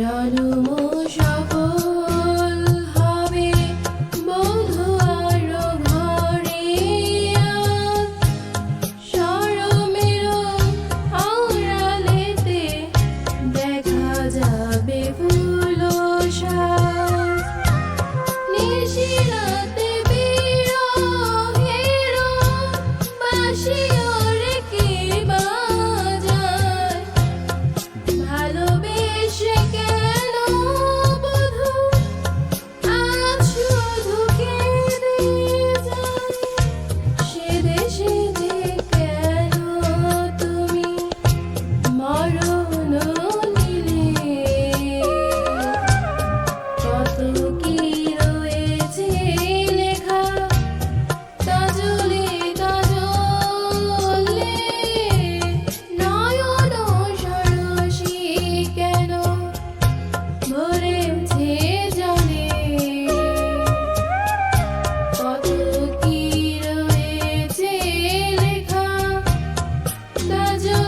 Ricalumun stadium.